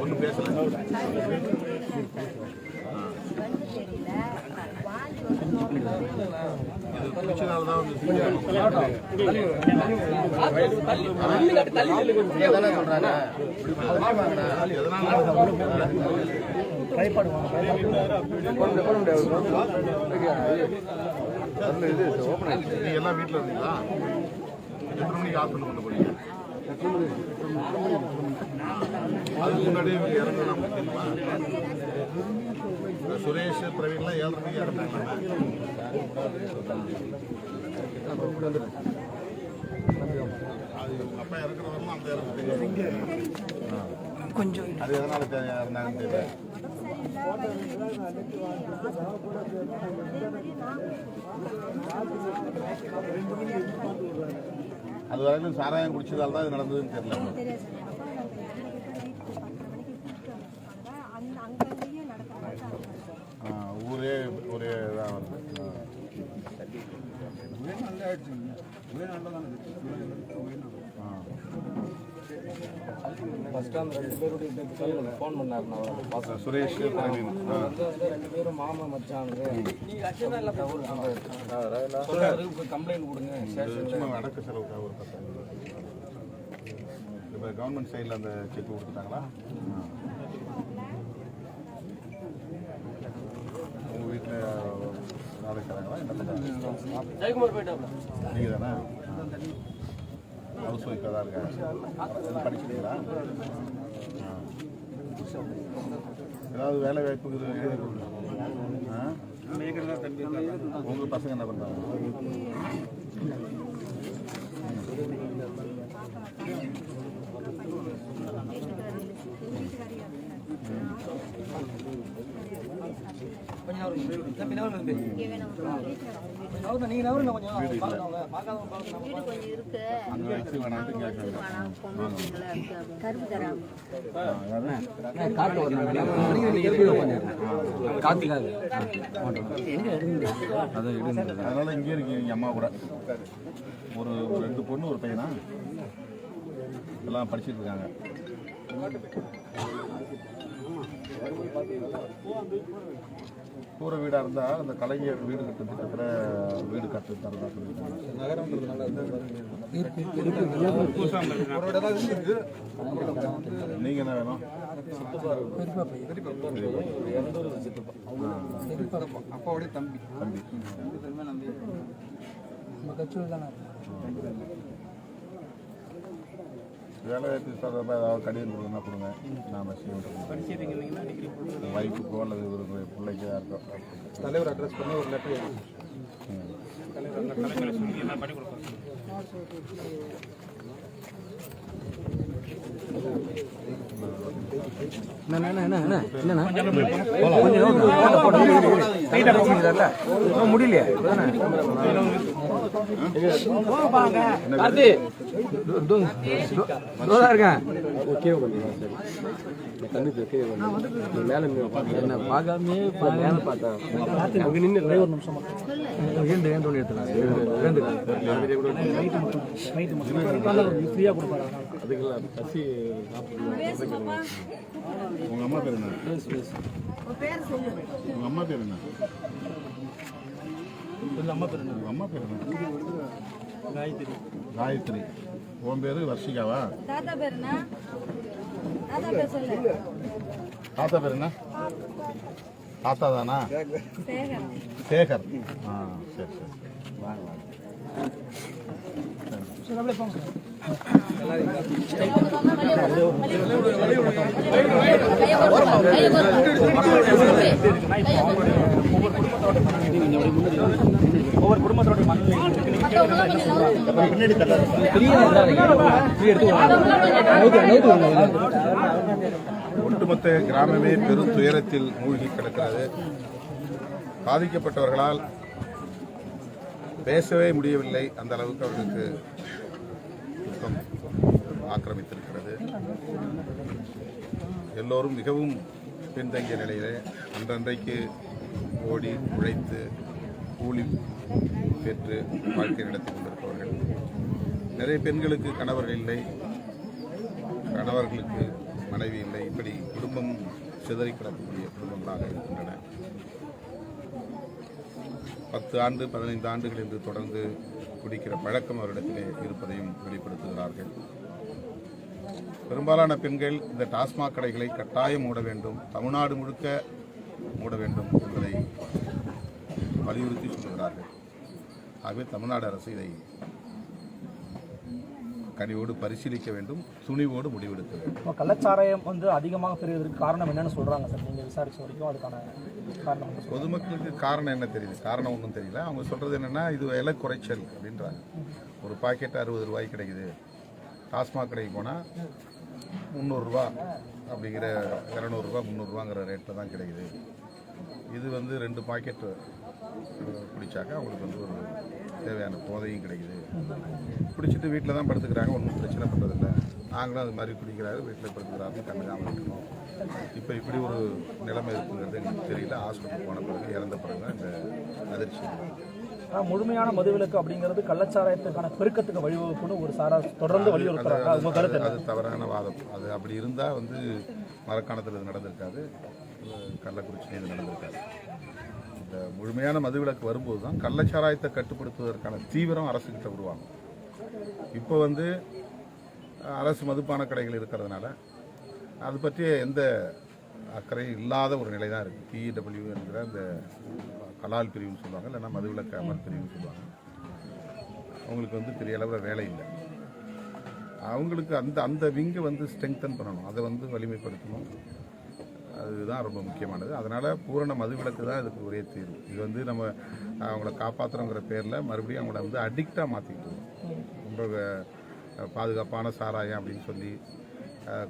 ஒன்றும் பேசல இது பிடிச்சனால தான் வந்து சொல்கிறாங்க எல்லாம் வீட்டில் இருந்தீங்களா எத்தனை மணிக்கு ஹாஸ்பிட்டல் கொண்டு போனீங்க அதுக்கு முன்னாடியே இவங்க தெரியுமா சுரேஷ் பிரவீன்லாம் ஏழரை மணிக்கு இறந்தாங்க அது அப்பா இறக்குற அந்த இறந்து கொஞ்சம். அது எதனால இருந்தாங்கன்னு தெரியல. அது வரையிலும் சாராயம் குடிச்சதால் தான் இது நடந்ததுன்னு தெரியல. ஊரே ஒரே இதாக வருது. ஃபர்ஸ்ட் அந்த ரெண்டு பேருடைய ஃபோன் பண்ணாரு நான் அவரை பார்த்தேன். சுரேஷ். வந்து ரெண்டு பேரும் மாமா மச்சானுங்க. சொல்றாரு கம்ப்ளைண்ட் கொடுங்க. ஸ்டேஷன்ல சும்மா அடக்க செலவுக்காக ஒரு இப்போ கவர்மெண்ட் சைடில் அந்த செக் கொடுத்துட்டாங்களா. உங்கள் வீட்டில் வேலைக்கு தராங்களா? என்ன பண்ணுறாங்க நீங்கள் தானே ஹவுஸ் ஒய்ஃபாக தான் இருக்காங்க படிச்சிட்டீங்களா ஏதாவது வேலை வாய்ப்புக்கு இது உங்கள் பசங்க என்ன பண்ணுறாங்க கொஞ்சம் தம்பி, நவருங்க தம்பி. இங்கே வேணும். வீட்டில் நவருங்க, கொஞ்சம். பார்க்காதவங்க, பார்க்கணும். கொஞ்சம் இருக்கு. கருப்பு தராங்க அதனால இங்கே இருக்கீங்க எங்கள் அம்மா கூட. ஒரு ஒரு ரெண்டு பொண்ணு ஒரு பையனா? எல்லாம் படிச்சிட்டு இருக்காங்க. கூரை வீடாக இருந்தால் அந்த கலைஞர் வீடு கட்டு திட்டத்தில் வீடு கட்டு தரதா சொல்லியிருக்காங்க. நீங்கள் என்ன வேணும்? அப்பாவுடைய தம்பி. தம்பி. நம்ம கட்சியில் தானே வேலை வாய்ப்பு சார்பாக ஏதாவது கடிதம் கொடுக்குன்னா கொடுங்க. நாம செய்வோம். வைஃபுக்கோ அல்லது இவருக்கு பிள்ளைக்கோ யாருக்கோ தலைவர் அட்ரஸ் பண்ணி ஒரு லெட்டர் எழுதி. ம். முடியலையா இருக்கேன் என்ன? பார்க்காமே மேல பார்த்தேன் அங்க நின்று ஒரு எடுத்துலாம் ஏண்டு ஃப்ரீயாக கொடுப்பாரு அதுக்கெல்லாம் பசி உங்க அம்மா பேர் என்ன பேர் சொல்லு உங்க அம்மா பேர் என்ன அம்மா பேர் உங்க அம்மா பேர் என்ன காயத்ரி காயத்ரி. உன் பேரு வர்ஷிகாவா? தாத்தா பேர் என்ன? தாத்தா பேர் சொல்லு. தாத்தா பேர் என்ன? தாத்தா தானா? சேகர். சேகர். ஆ சரி சரி. வாங்க வாங்க. ஒவ்வொரு குடும்பத்தோட ஒட்டுமொத்த கிராமமே பெரும் துயரத்தில் மூழ்கி கிடக்கிறது. பாதிக்கப்பட்டவர்களால் பேசவே முடியவில்லை. அந்த அளவுக்கு அவர்களுக்கு துக்கம் ஆக்கிரமித்திருக்கிறது. எல்லோரும் மிகவும் பின்தங்கிய நிலையிலே அன்றன்றைக்கு ஓடி உழைத்து கூலி பெற்று வாழ்க்கை நடத்தி கொண்டிருப்பவர்கள். நிறைய பெண்களுக்கு கணவர்கள் இல்லை. கணவர்களுக்கு மனைவி இல்லை. இப்படி குடும்பம் சிதறி கிடக்கக்கூடிய குடும்பங்களாக இருக்கின்றன. பத்து ஆண்டு பதினைந்து ஆண்டுகள் என்று தொடர்ந்து குடிக்கிற பழக்கம் அவரிடத்திலே இருப்பதையும் வெளிப்படுத்துகிறார்கள். பெரும்பாலான பெண்கள் இந்த டாஸ்மாக் கடைகளை கட்டாயம் மூட வேண்டும் தமிழ்நாடு முழுக்க மூட வேண்டும் என்பதை வலியுறுத்தி சொல்கிறார்கள் ஆகவே தமிழ்நாடு அரசு இதை கனிவோடு பரிசீலிக்க வேண்டும் துணிவோடு முடிவெடுக்க வேண்டும். கள்ளச்சாராயம் வந்து அதிகமாக பெறுவதற்கு காரணம் என்னன்னு சொல்றாங்க சார். நீங்க விசாரிச்ச வரைக்கும் அதுக்கான பொதுமக்களுக்கு காரணம் என்ன தெரியுது காரணம் ஒன்றும் தெரியல. அவங்க சொல்கிறது என்னன்னா இது விலை குறைச்சல் அப்படின்றாங்க. ஒரு பாக்கெட் அறுபது ரூபாய் கிடைக்குது. டாஸ்மாக் கடைக்கு போனால் முந்நூறுரூவா அப்படிங்கிற இரநூறுபா முந்நூறுரூவாங்கிற ரேட்டில் தான் கிடைக்குது. இது வந்து ரெண்டு பாக்கெட் குடிச்சாக்க அவங்களுக்கு வந்து ஒரு தேவையான போதையும் கிடைக்குது. குடிச்சிட்டு வீட்டில் தான் படுத்துக்கிறாங்க ஒன்றும் பிரச்சனை பண்ணுறதில்ல நாங்களும் அது மாதிரி குடிக்கிறாரு வீட்டில் படுத்துக்கிறாரு கண்டுக்காமல் இருக்கணும் இப்போ இப்படி ஒரு நிலைமை இருக்குங்கிறது எங்களுக்கு தெரியல. ஹாஸ்பிட்டல் போன பிறகு இறந்த பிறகு தான் இந்த அதிர்ச்சி முழுமையான மதுவிலக்கு அப்படிங்கிறது கள்ளச்சாராயத்துக்கான பெருக்கத்துக்கு வழிவகுப்புன்னு ஒரு சாரா தொடர்ந்து வலியுறுத்துறாங்க. கருத்து என்ன? அது தவறான வாதம். அது அப்படி இருந்தால் வந்து மரக்காணத்தில் இது நடந்திருக்காது. அஹ் கள்ளக்குறிச்சியில் இது நடந்திருக்காது. இந்த முழுமையான மதுவிலக்கு வரும்போது தான் கள்ளச்சாராயத்தை கட்டுப்படுத்துவதற்கான தீவிரம் அரசுக்கிட்ட உருவாகும். இப்போ வந்து அரசு மதுப்பான கடைகள் இருக்கிறதுனால அது பற்றிய எந்த அக்கறையும் இல்லாத ஒரு நிலை தான் இருக்குது பிஇடபிள்யூ என்கிற அந்த கலால் பிரிவுன்னு சொல்லுவாங்க இல்லைன்னா மதுவிலக்கு அமல் பிரிவுன்னு சொல்லுவாங்க. அவங்களுக்கு வந்து பெரிய அளவில் வேலை இல்லை. அவங்களுக்கு அந்த அந்த விங்கை வந்து ஸ்ட்ரெங்தன் பண்ணணும். அதை வந்து வலிமைப்படுத்தணும். அதுதான் ரொம்ப முக்கியமானது. அதனால் பூரண மதுவிலக்கு தான் இதுக்கு ஒரே தீர்வு. இது வந்து நம்ம அவங்கள காப்பாற்றுறோங்கிற பேரில் மறுபடியும் அவங்கள வந்து அடிக்டாக மாற்றிக்கிட்டு ரொம்ப பாதுகாப்பான சாராயம் அப்படின்னு சொல்லி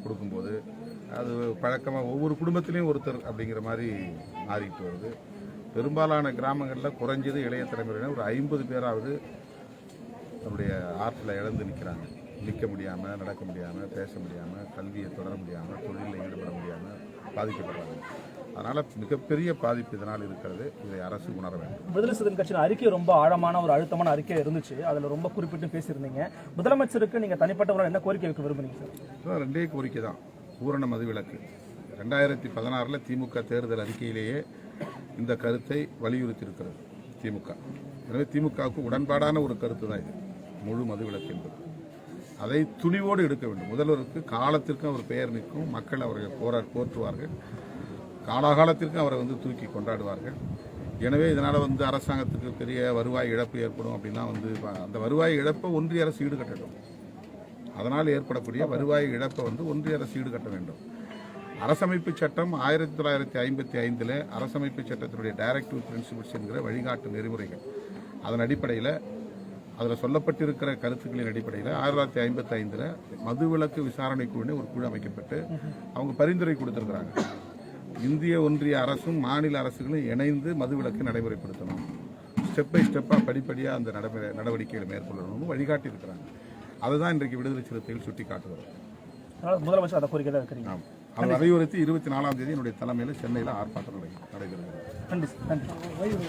கொடுக்கும்போது அது பழக்கமாக ஒவ்வொரு குடும்பத்திலையும் ஒருத்தர் அப்படிங்கிற மாதிரி மாறிட்டு வருது. பெரும்பாலான கிராமங்களில் குறைஞ்சது இளைய தலைமுறையினர் ஒரு ஐம்பது பேராவது நம்முடைய ஆற்றில் இழந்து நிற்கிறாங்க நிற்க முடியாமல் நடக்க முடியாமல் பேச முடியாமல் கல்வியை தொடர முடியாமல் தொழிலில் ஈடுபட முடியாமல் பாதிக்கப்படுறாங்க. அதனால் மிகப்பெரிய பாதிப்பு இதனால் இருக்கிறது. இதை அரசு உணர வேண்டும். விடுதலை சிறுத்தைகள் கட்சியின் அறிக்கை ரொம்ப ஆழமான ஒரு அழுத்தமான அறிக்கை இருந்துச்சு. அதுல ரொம்ப குறிப்பிட்டு பேசியிருந்தீங்க. முதலமைச்சருக்கு நீங்க தனிப்பட்ட என்ன கோரிக்கை வைக்க விரும்புறீங்க சார்? ரெண்டே கோரிக்கை தான். பூரண மதுவிலக்கு. ரெண்டாயிரத்தி பதினாறில் திமுக தேர்தல் அறிக்கையிலேயே இந்த கருத்தை வலியுறுத்தியிருக்கிறது திமுக. எனவே திமுகவுக்கு உடன்பாடான ஒரு கருத்து தான் இது. முழு மதுவிலக்கு என்பது. அதை துணிவோடு எடுக்க வேண்டும். முதல்வருக்கு காலத்திற்கும் அவர் பெயர் நிற்கும். மக்கள் அவரை போரா போற்றுவார்கள். காலாகாலத்திற்கும் அவரை வந்து தூக்கி கொண்டாடுவார்கள். எனவே இதனால் வந்து அரசாங்கத்துக்கு பெரிய வருவாய் இழப்பு ஏற்படும் அப்படின்லாம் வந்து அந்த வருவாய் இழப்பை ஒன்றிய அரசு ஈடுகட்டட்டும். அதனால் ஏற்படக்கூடிய வருவாய் இழப்பை வந்து ஒன்றிய அரசு ஈடுகட்ட வேண்டும். அரசமைப்பு சட்டம் ஆயிரத்தி தொள்ளாயிரத்தி ஐம்பத்தி ஐந்தில் அரசமைப்பு சட்டத்தினுடைய டைரக்டிவ் பிரின்சிபிள்ஸ் என்கிற வழிகாட்டு நெறிமுறைகள் அதன் அடிப்படையில் அதில் சொல்லப்பட்டிருக்கிற கருத்துக்களின் அடிப்படையில் ஆயிரத்தி தொள்ளாயிரத்தி ஐம்பத்தி ஐந்தில் மதுவிலக்கு விசாரணை குழுன்னு ஒரு குழு அமைக்கப்பட்டு அவங்க பரிந்துரை கொடுத்துருக்குறாங்க. இந்திய ஒன்றிய அரசும் மாநில அரசுகளும் இணைந்து மதுவிலக்கு நடைமுறைப்படுத்தணும். ஸ்டெப் பை ஸ்டெப்பாக படிப்படியாக அந்த நடைமுறை நடவடிக்கைகளை மேற்கொள்ளணும்னு வழிகாட்டி இருக்கிறாங்க அதுதான் இன்றைக்கு விடுதலை சிறுத்தைகள் சுட்டி காட்டுகிறது முதலமைச்சர் அதை கோரிக்கை தான் வைக்கிறீங்க. ஆம். அதை வலியுறுத்தி இருபத்தி நாலாம் தேதி என்னுடைய தலைமையில் சென்னையில் ஆர்ப்பாட்டம் நடை- நடைபெறுகிறது. நன்றி சார் நன்றி